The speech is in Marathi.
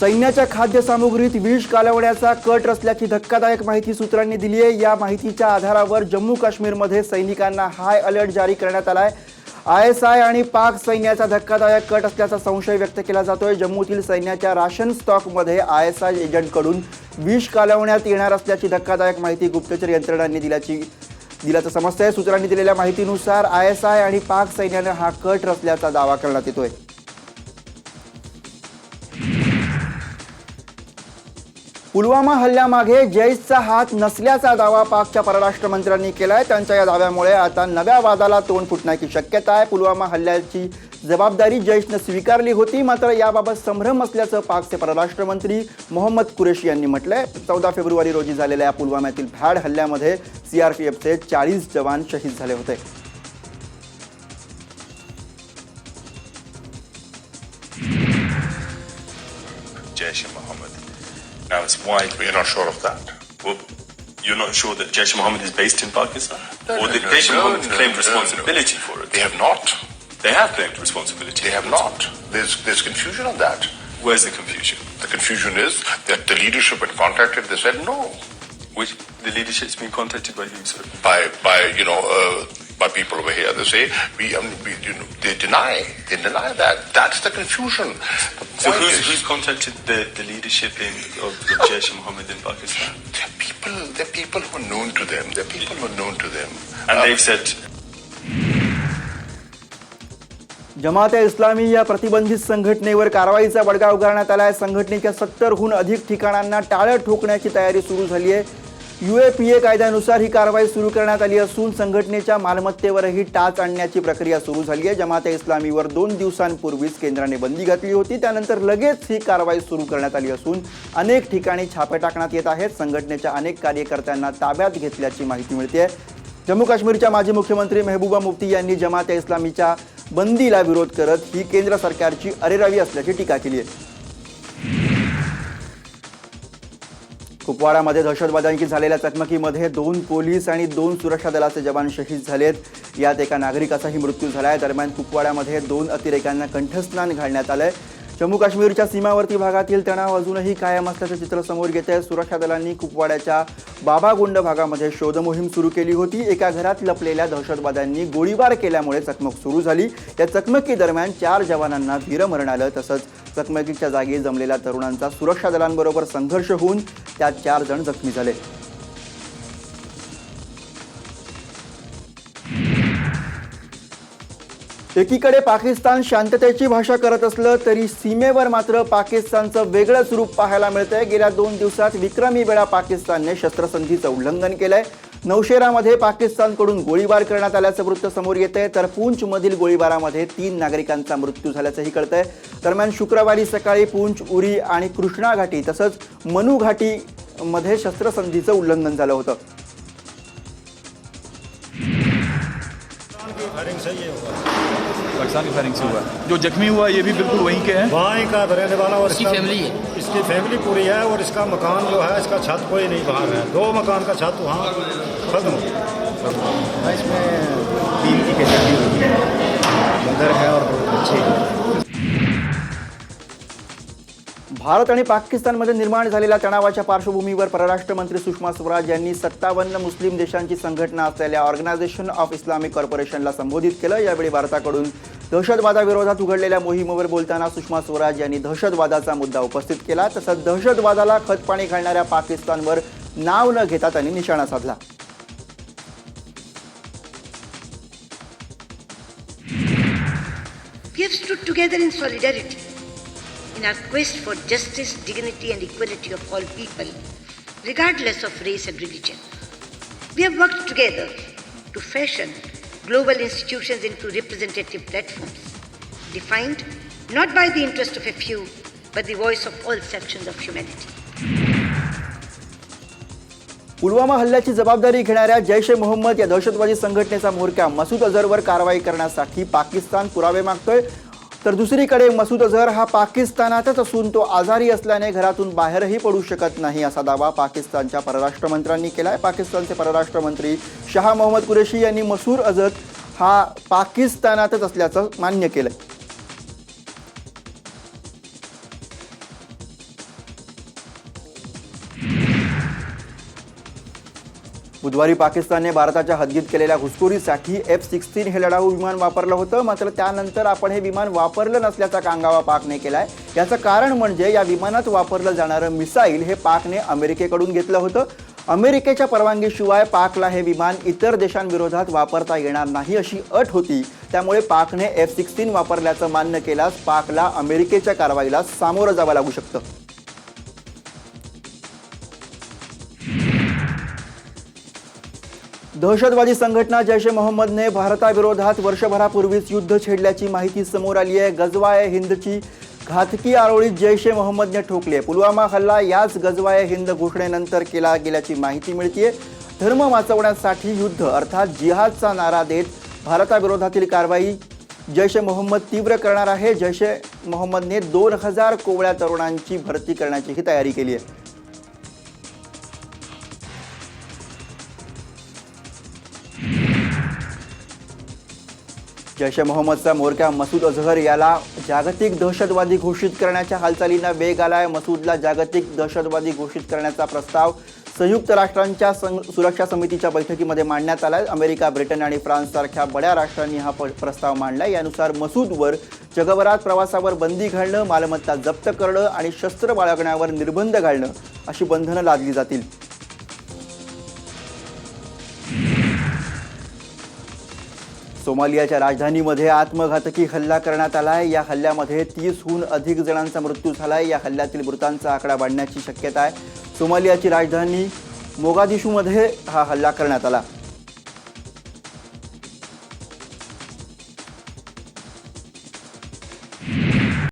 सैन्याच्या खाद्यसामुग्रीत विष कालवण्याचा कट असल्याची धक्कादायक माहिती सूत्रांनी दिली आहे. या माहितीच्या आधारावर जम्मू काश्मीरमध्ये सैनिकांना हाय अलर्ट जारी करण्यात आलाय आय एस आय आणि पाक सैन्याचा धक्कादायक कट असल्याचा संशय व्यक्त केला जातोय. जम्मूतील सैन्याच्या राशन स्टॉकमध्ये आय एस आय एजंटकडून विष कालवण्यात येणार असल्याची धक्कादायक माहिती गुप्तचर यंत्रणांनी दिल्याची दिल्याचं समजतंय. सूत्रांनी दिलेल्या माहितीनुसार आय एस आय आणि पाक सैन्यानं हा कट रचल्याचा दावा करण्यात येतोय. पुलवामा हल्ल्यामागे जैशचा हात नसल्याचा दावा पाकच्या परराष्ट्र मंत्र्यांनी केलाय. त्यांच्या या दाव्यामुळे आता नव्या वादाला तोंड फुटण्याची शक्यता आहे. पुलवामा हल्ल्याची जबाबदारी जैशनं स्वीकारली होती मात्र याबाबत संभ्रम असल्याचं पाकचे परराष्ट्र मंत्री मोहम्मद कुरेशी यांनी म्हटलंय. चौदा फेब्रुवारी रोजी झालेल्या या पुलवाम्यातील भॅड हल्ल्यामध्ये सीआरपीएफचे चाळीस जवान शहीद झाले होते. Jaish Mohammed. Now, it's why We're not sure of that. well, you're not sure that Jaish Mohammed is based in Pakistan? No, or no, did no, Jaish no, Mohammed no, claim no, responsibility for it? They have not. They have claimed responsibility. They have not. There's there's confusion on that. Where's the confusion? The confusion is that the leadership when contacted, they said no. Which the leadership's been contacted by you, sir? By by you know uh, by people over here, they say we, um, we you know they deny they deny that. That's the confusion. The So who's, is, who's contacted the, the leadership in, of, of Jaish e Mohammed in Pakistan? they're people they're people who are known to them. They're people who are known to them. And Uh, they've said जमात ए इस्लामी या प्रतिबंधित संघटनेवर कारवाईचा बडगा उगारण्यात आला आहे संघटनेच्या सत्तरहून अधिक ठिकाणांना टाळं ठोकण्याची तयारी सुरू झाली आहे यू ए पी ए कायद्यानुसार ही कारवाई सुरू करण्यात आली असून संघटनेच्या मालमत्तेवरही टाच आणण्याची प्रक्रिया सुरू झाली आहे. जमात इस्लामीवर दोन दिवसांपूर्वीच केंद्राने बंदी घातली होती. त्यानंतर लगेच ही कारवाई सुरू करण्यात आली असून अनेक ठिकाणी छापे टाकण्यात येत आहेत. संघटनेच्या अनेक कार्यकर्त्यांना ताब्यात घेतल्याची माहिती मिळते जम्मू काश्मीरच्या माजी मुख्यमंत्री मेहबूबा मुफ्ती यांनी जमात इस्लामीच्या बंदीला विरोध करत ही केंद्र सरकारची अरेरावी असल्याची टीका केली आहे. कुपवाडामध्ये दहशतवाद्यांशी झालेल्या चकमकीमध्ये दोन पोलीस आणि दोन सुरक्षा दलाचे जवान शहीद झालेत. यात एका नागरिकाचाही मृत्यू झाला आहे दरम्यान कुपवाड्यामध्ये दोन अतिरेक्यांना कंठस्नान घालण्यात आलं आहे जम्मू काश्मीरच्या सीमावर्ती भागातील तणाव अजूनही कायम असल्याचं चित्र समोर येत आहे. सुरक्षा दलांनी कुपवाड्याच्या बाबागुंड भागामध्ये शोधमोहीम सुरू केली होती. एका घरात लपलेल्या दहशतवाद्यांनी गोळीबार केल्यामुळे चकमक सुरू झाली. या चकमकीदरम्यान चार जवानांना वीरमरण आलं तसंच चकमकीच्या जागी जमलेल्या तरुणांचा सुरक्षा दलांबरोबर संघर्ष होऊन त्यात चार जण जखमी झाले. एकीकडे पाकिस्तान शांततेची भाषा करत असलं तरी सीमेवर मात्र पाकिस्तानचं वेगळंच रूप पाहायला मिळतंय. गेल्या दोन दिवसात विक्रमी वेळा पाकिस्तानने शस्त्रसंधीचं उल्लंघन केलंय. नौशेरामध्ये पाकिस्तानकडून गोळीबार करण्यात आल्याचं वृत्त समोर येत आहे तर पूंचमधील गोळीबारामध्ये तीन नागरिकांचा मृत्यू झाल्याचंही कळतंय. दरम्यान शुक्रवारी सकाळी पूंच उरी आणि कृष्णा घाटी तसंच मनु घाटीमध्ये शस्त्रसंधीचं उल्लंघन झालं होतं. पाकिस्तान की फायरिंग से हुआ। जो जख्मी हुआ ये भी बिल्कुल वहीं के हैं। वहाँ ही का रहने वाला और इसकी फैमिली है? इसकी फैमिली पूरी है और इसका मकान जो है इसका छत कोई नहीं बाहर है। दो मकान का छत वहाँ खत्म इसमें तीन की कैसे है। मदर है और बच्चे हैं। भारत आणि पाकिस्तानमध्ये निर्माण झालेल्या तणावाच्या पार्श्वभूमीवर परराष्ट्र मंत्री सुषमा स्वराज यांनी सत्तावन्न मुस्लिम देशांची संघटना असलेल्या ऑर्गनायझेशन ऑफ इस्लामिक कॉर्पोरेशनला संबोधित केलं. यावेळी भारताकडून दहशतवादाविरोधात उघडलेल्या मोहिमेवर बोलताना सुषमा स्वराज यांनी दहशतवादाचा मुद्दा उपस्थित केला. तसंच दहशतवादाला खतपाणी घालणाऱ्या पाकिस्तानवर नाव न घेता त्यांनी निशाणा साधला. We stood together in solidarity. In our quest for justice, dignity, and equality of all people, regardless of race and religion. We have worked together to fashion global institutions into representative platforms, defined not by the interest of a few, but the voice of all sections of humanity. Pulwama हल्ल्याची जबाबदारी घेणाऱ्या जैश ए मोहम्मद या दहशतवादी संघटनेचा म्होरक्या मसूद अझहरवर कारवाई करण्यासाठी पाकिस्तान पुरावे मागतोय तर दुसरीकडे मसूद अझहर हा पाकिस्तानातच असून तो आजारी असल्याने घरातून बाहेरही पडू शकत नाही असा दावा पाकिस्तानच्या परराष्ट्र मंत्र्यांनी आहे पाकिस्तानचे परराष्ट्र मंत्री शहा मोहम्मद कुरेशी यांनी मसूर अझहर हा पाकिस्तानातच असल्याचं मान्य केलंय. बुधवारी पाकिस्तानने भारताच्या हद्दीत केलेल्या घुसखोरीसाठी एफ सिक्स्टीन हे लढाऊ विमान वापरलं होतं. मात्र त्यानंतर आपण हे विमान वापरलं नसल्याचा कांगावा पाकने केलाय. याचं कारण म्हणजे या विमानात वापरलं जाणारं मिसाईल हे पाकने अमेरिकेकडून घेतलं होतं. अमेरिकेच्या परवानगीशिवाय पाकला हे विमान इतर देशांविरोधात वापरता येणार नाही अशी अट होती. त्यामुळे पाकने एफ सिक्स्टीन वापरल्याचं मान्य केल्यास पाकला अमेरिकेच्या कारवाईला सामोरं जावं लागू शकतं. दहशतवादी संघटना जैश ए मोहम्मदने भारताविरोधात वर्षभरापूर्वीच युद्ध छेडल्याची माहिती समोर आली आहे. गजवाय हिंदची घातकी आरोळी जैश ए मोहम्मदने ठोकली आहे. पुलवामा हल्ला याच गजवाय हिंद घोषणेनंतर केला गेल्याची माहिती मिळते धर्म वाचवण्यासाठी युद्ध अर्थात जिहादचा नारा देत भारताविरोधातील कारवाई जैश ए मोहम्मद तीव्र करणार आहे. जैश ए मोहम्मदने दोन हजार कोवळ्या तरुणांची भरती करण्याचीही तयारी केली आहे. जैश ए मोहम्मदचा म्होरक्या मसूद अझहर याला जागतिक दहशतवादी घोषित करण्याच्या हालचालींना वेग आलाय. मसूदला जागतिक दहशतवादी घोषित करण्याचा प्रस्ताव संयुक्त राष्ट्रांच्या सं सुरक्षा समितीच्या बैठकीमध्ये मांडण्यात आलाय. अमेरिका ब्रिटन आणि फ्रान्ससारख्या बड्या राष्ट्रांनी हा प- प्रस्ताव आहे यानुसार मसूदवर जगभरात प्रवासावर बंदी घालणं मालमत्ता जप्त करणं आणि शस्त्र बाळगण्यावर निर्बंध घालणं अशी बंधनं लादली जातील. सोमालियाच्या राजधानीमध्ये आत्मघातकी हल्ला करण्यात आलाय. या हल्ल्यामध्ये तीसहून अधिक जणांचा मृत्यू झालाय. या हल्ल्यातील मृतांचा आकडा वाढण्याची शक्यता आहे. सोमालियाची राजधानी मोगादिशूमध्ये हा हल्ला करण्यात आला.